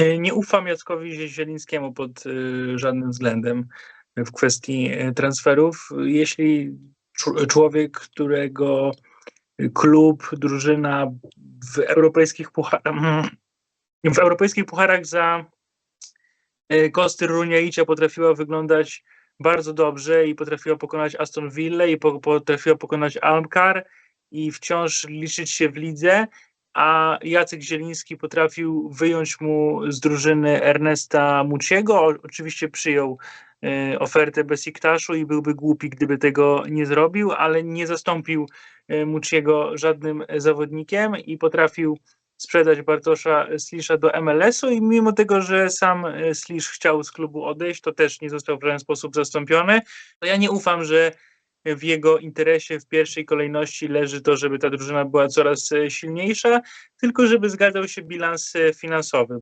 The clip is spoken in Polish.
E, Nie ufam Jackowi Zielińskiemu pod y, żadnym względem w kwestii e, transferów. Jeśli człowiek, którego klub, drużyna w europejskich pucharach, w europejskich pucharach za e, kosty Runiaicia potrafiła wyglądać bardzo dobrze i potrafiła pokonać Aston Villa i po, potrafiła pokonać Almkar i wciąż liczyć się w lidze, a Jacek Zieliński potrafił wyjąć mu z drużyny Ernesta Muciego. Oczywiście przyjął e, ofertę Besiktaszu i byłby głupi, gdyby tego nie zrobił, ale nie zastąpił e, Muciego żadnym zawodnikiem i potrafił sprzedać Bartosza Slisza do MLS-u i mimo tego, że sam e, Slisz chciał z klubu odejść, to też nie został w żaden sposób zastąpiony. Ja nie ufam, że w jego interesie w pierwszej kolejności leży to, żeby ta drużyna była coraz e, silniejsza, tylko żeby zgadzał się bilans e, finansowy.